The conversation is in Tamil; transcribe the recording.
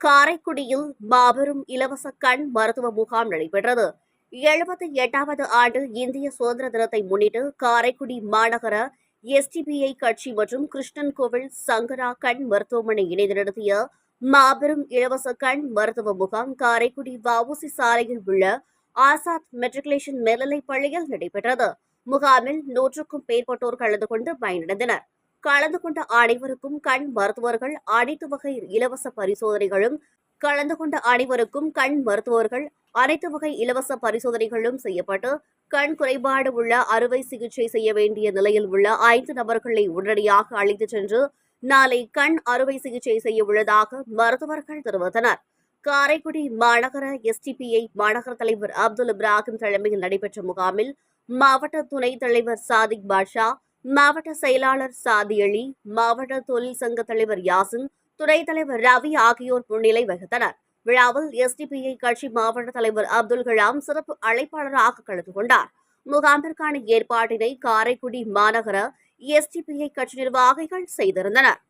காரைக்குடியில் மாபெரும் இலவச கண் மருத்துவ முகாம் நடைபெற்றது. எழுபத்தி எட்டாவது ஆண்டு இந்திய சுதந்திர தினத்தை முன்னிட்டு காரைக்குடி மாநகர எஸ்டிபிஐ கட்சி மற்றும் கிருஷ்ணன் கோவில் சங்கரா கண் மருத்துவமனை இணைந்து நடத்திய மாபெரும் இலவச கண் மருத்துவ முகாம் காரைக்குடி வவுசி சாலையில் உள்ள ஆசாத் மெட்ரிகுலேஷன் மேல்நிலைப் பள்ளியில் நடைபெற்றது. முகாமில் நூற்றுக்கும் மேற்பட்டோர் கலந்து கொண்டு பயனடைந்தனர். கலந்து கொண்ட அனைவருக்கும் கண் மருத்துவர்கள் அனைத்து வகை இலவச பரிசோதனைகளும் கலந்து கொண்ட அனைவருக்கும் கண் மருத்துவர்கள் அனைத்து வகை இலவச பரிசோதனைகளும் செய்யப்பட்டு கண் குறைபாடு உள்ள அறுவை சிகிச்சை செய்ய வேண்டிய நிலையில் உள்ள ஐந்து நபர்களை உடனடியாக அழைத்துச் சென்று நாளை கண் அறுவை சிகிச்சை செய்ய உள்ளதாக மருத்துவர்கள் தெரிவித்தனர். காரைக்குடி மாநகர எஸ்டிபிஐ மாநகர தலைவர் அப்துல் இப்ராஹிம் தலைமையில் நடைபெற்ற முகாமில் மாவட்ட துணைத் தலைவர் சாதிக் பாட்ஷா மாவட்ட செயலாளர் சாதியளி மாவட்ட தொழில் சங்க தலைவர் யாசின் துணைத் தலைவர் ரவி ஆகியோர் முன்னிலை வகித்தனர். விழாவில் எஸ்டிபிஐ கட்சி மாவட்ட தலைவர் அப்துல் கலாம் சிறப்பு அழைப்பாளராக கலந்து கொண்டார். முகாமிற்கான ஏற்பாட்டினை காரைக்குடி மாநகர எஸ்டிபிஐ கட்சி நிர்வாகிகள் செய்திருந்தனர்.